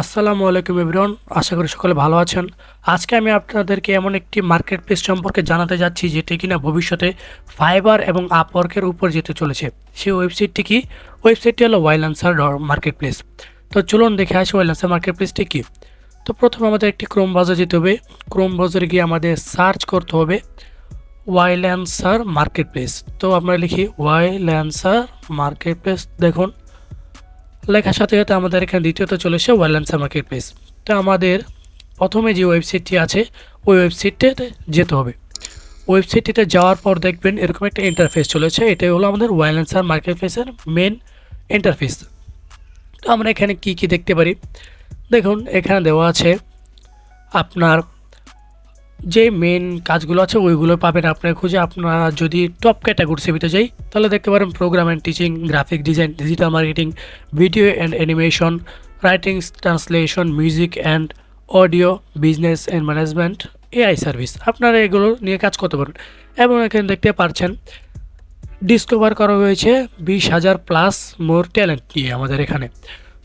আসসালামু আলাইকুম এভরিওয়ান, আশা করি সকলে ভালো আছেন। আজকে আমি আপনাদেরকে এমন একটি মার্কেট প্লেস সম্পর্কে জানাতে যাচ্ছি, যেটি কিনা ভবিষ্যতে ফাইবার এবং আপওয়ার্কের উপর যেতে চলেছে। সেই ওয়েবসাইটটি কি? ওয়েবসাইটটি হলো ওয়াইলান্সার মার্কেট প্লেস তো চলুন দেখে আসি ওয়াইলান্সার মার্কেট প্লেসটি কী। তো প্রথমে আমাদের একটি ক্রোম ব্রাউজার যেতে হবে। ক্রোম ব্রাউজারে গিয়ে আমাদের সার্চ করতে হবে ওয়াইল্যান্সার মার্কেট প্লেস তো আমরা লিখি ওয়াইল্যান্সার মার্কেট প্লেস দেখুন। লেখার সাথে সাথে আমাদের এখানে দ্বিতীয়ত চলে এসে ওয়াইল্যান্সার মার্কেট প্লেস তো আমাদের প্রথমে যে ওয়েবসাইটটি আছে, ওই ওয়েবসাইটটিতে যেতে হবে। ওয়েবসাইটটিতে যাওয়ার পর দেখবেন এরকম একটা ইন্টারফেস চলেছে এটাই হলো আমাদের ওয়াইল্যান্সার মার্কেট প্লেসের মেন ইন্টারফেস তো আমরা এখানে কি কি দেখতে পারি? দেখুন, এখানে দেওয়া আছে আপনার যে মেন কাজগুলো আছে, ওইগুলো পাবেন আপনার খুঁজে। আপনারা যদি টপ ক্যাটাগরি সেভিতে যাই, তাহলে দেখতে পারেন program and teaching graphic design digital marketing video and animation writing translation music and audio business and management AI service আপনারা এগুলো নিয়ে কাজ করতে পারেন এবং এখানে দেখতে পাচ্ছেন ডিসকভার করা হয়েছে বিশ হাজার প্লাস মোর ট্যালেন্ট নিয়ে আমাদের এখানে।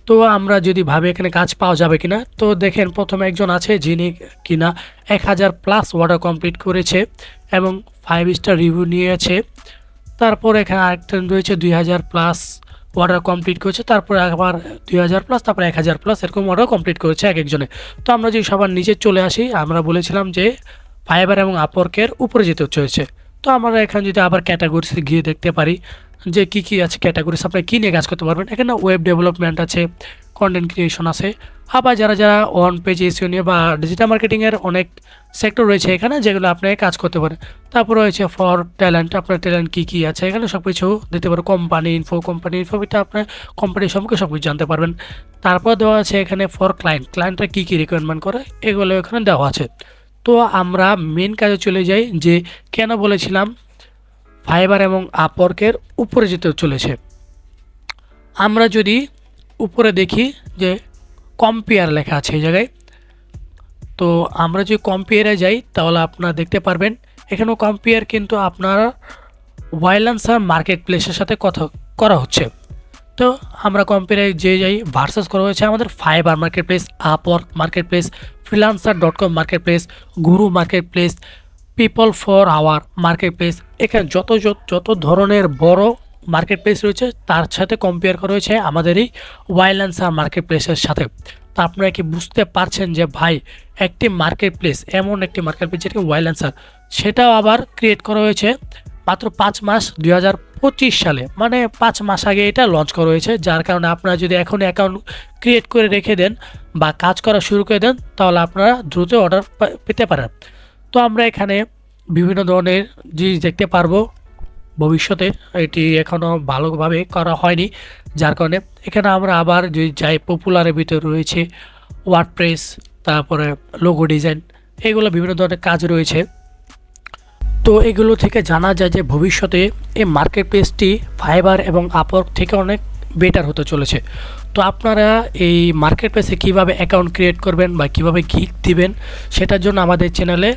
তো আমরা যদি ভাবি এখানে কাজ পাওয়া যাবে কিনা, তো দেখেন প্রথমে একজন আছে যিনি কিনা এক হাজার প্লাস ওয়াটার কমপ্লিট করেছে এবং ফাইভ স্টার রিভিউ নিয়েছে। তারপর এখানে আরেকটা রয়েছে দুই হাজার প্লাস ওয়াটার কমপ্লিট করেছে, তারপরে আবার দুই হাজার প্লাস তারপরে এক হাজার প্লাস এরকম ওয়াটার কমপ্লিট করেছে এক একজনে। তো আমরা যদি সবার নিচে চলে আসি, আমরা বলেছিলাম যে ফাইবার এবং আপওয়ার্কের উপরে যেতে চলেছে তো আমরা এখানে যদি আবার ক্যাটাগরিতে গিয়ে দেখতে পারি যে কী কী আছে ক্যাটাগরিস আপনি কী নিয়ে কাজ করতে পারবেন? এখানে ওয়েব ডেভেলপমেন্ট আছে কন্টেন্ট ক্রিয়েশন আছে, আবার যারা যারা ওয়ান পেজ এসিও নিয়ে বা ডিজিটাল মার্কেটিংয়ের অনেক সেক্টর রয়েছে এখানে যেগুলো আপনি কাজ করতে পারেন। তারপর রয়েছে ফর ট্যালেন্ট আপনার ট্যালেন্ট কী কী আছে? এখানে সব কিছু দিতে পারে। কোম্পানি ইনফো কোম্পানি ইনফো এটা আপনার কোম্পানির সম্পর্কে সব কিছু জানতে পারবেন। তারপর দেওয়া আছে এখানে ফর ক্লায়েন্ট ক্লায়েন্টরা কী কী রিকোয়ারমেন্ট করে? এগুলো এখানে দেওয়া আছে। তো আমরা মেন কাজে চলে যাই যে কেন বলেছিলাম ফাইবার এবং আপওয়ার্কের উপরে যেতে চলেছে। আমরা যদি উপরে দেখি যে কম্পেয়ার লেখা আছে এই জায়গায়, তো আমরা যদি কম্পেয়ারে যাই, তাহলে আপনারা দেখতে পারবেন, এখানেও কম্পেয়ার কিন্তু আপনার ওয়াইলান্সার মার্কেট প্লেসের সাথে কথা করা হচ্ছে। তো আমরা কম্পেয়ারে যে যাই, ভার্সাস করা হয়েছে আমাদের Fiverr market place Upwork market place freelancer dot com market place Guru market place people for hour market place এখানে যত যত ধরনের বড় মার্কেট প্লেস রয়েছে, তার সাথে কম্পেয়ার করা হয়েছে আমাদের এই ওয়াইল্যান্সার মার্কেট প্লেসের সাথে। তা আপনারা কি বুঝতে পারছেন যে ভাই, একটি মার্কেট প্লেস এমন একটি মার্কেট প্লেস যেটি ওয়াইল্যান্সার সেটাও আবার ক্রিয়েট করা হয়েছে মাত্র পাঁচ মাস দুই পঁচিশ সালে। মানে পাঁচ মাস আগে এটা লঞ্চ করা হয়েছে, যার কারণে আপনারা যদি এখন অ্যাকাউন্ট ক্রিয়েট করে রেখে দেন বা কাজ করা শুরু করে দেন, তাহলে আপনারা দ্রুত অর্ডার পেতে পারেন। তো আমরা এখানে বিভিন্ন ধরনের জিনিস দেখতে পারব। ভবিষ্যতে এটি এখনও ভালোভাবে করা হয়নি, যার কারণে এখানে আমরা আবার যদি যাই পপুলারের ভিতরে রয়েছে ওয়ার্ডপ্রেস তারপরে লোগো ডিজাইন এগুলো বিভিন্ন ধরনের কাজ রয়েছে। তো এগুলো থেকে জানা যায় যে ভবিষ্যতে এই মার্কেট প্লেসটি ফাইবার এবং আপওয়ার্ক থেকে অনেক বেটার হতে চলেছে। তো আপনারা এই মার্কেট প্লেসে কীভাবে অ্যাকাউন্ট ক্রিয়েট করবেন বা কীভাবে গিক দিবেন, সেটার জন্য আমাদের চ্যানেলে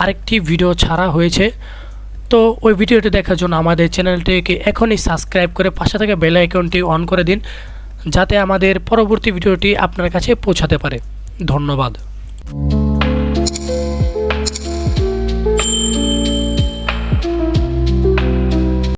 আরেকটি ভিডিও ছাড়া হয়েছে। তো ওই ভিডিওটি দেখার জন্য আমাদের চ্যানেলটিকে এখনই সাবস্ক্রাইব করে পাশে থেকে বেল আইকনটি অন করে দিন, যাতে আমাদের পরবর্তী ভিডিওটি আপনার কাছে পৌঁছাতে পারে। ধন্যবাদ।